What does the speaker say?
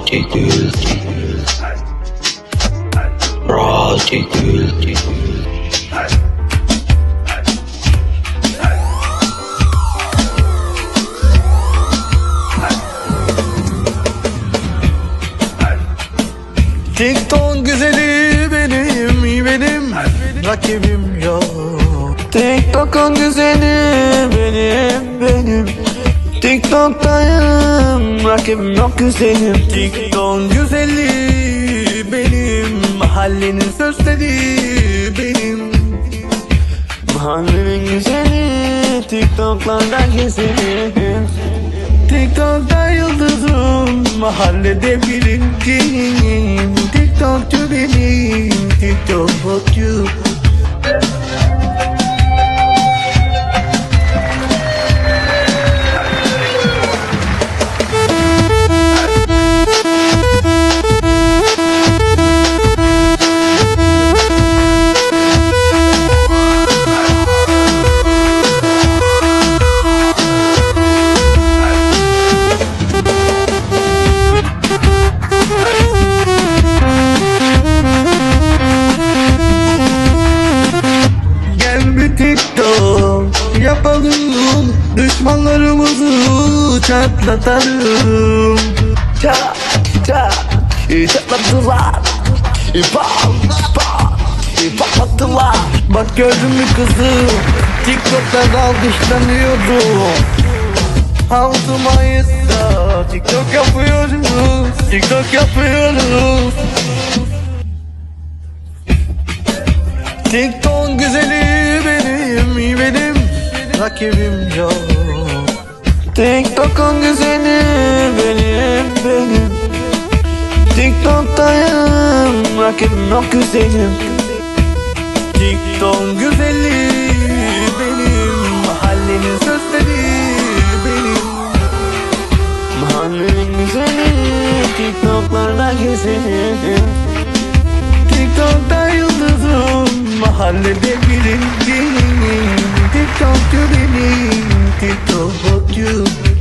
Radicül Radicül TikTok güzeli benim benim rakibim yok. TikTok'un güzeli TikTok'tayım rakibim yok güzelim. TikTok güzeli benim mahallenin sözleri benim Mahallenin güzeli. TikTok'larda gezerim. TikTok'ta yıldızım Mahallede birinciyim. TikTokçu benim TikTokçu Gel çatlatalım Çat çat çatlattılar Pat pat patlattılar Bak gördün mü kızım TikTok'ta alkışlanıyorum 6 Mayıs'ta TikTok yapıyoruz TikTok yapıyoruz. TikTok güzeli benim benim rakibim yok TikTok'un güzeli benim benim. TikTok'tayım rakibim yok güzelim. TikTok güzeli benim mahallenin sözleri benim. Mahallenin güzeli TikTok'larda gezelim. TikTok'ta yıldızım Mahallede birinciyim TikTokçu benim TikTokçu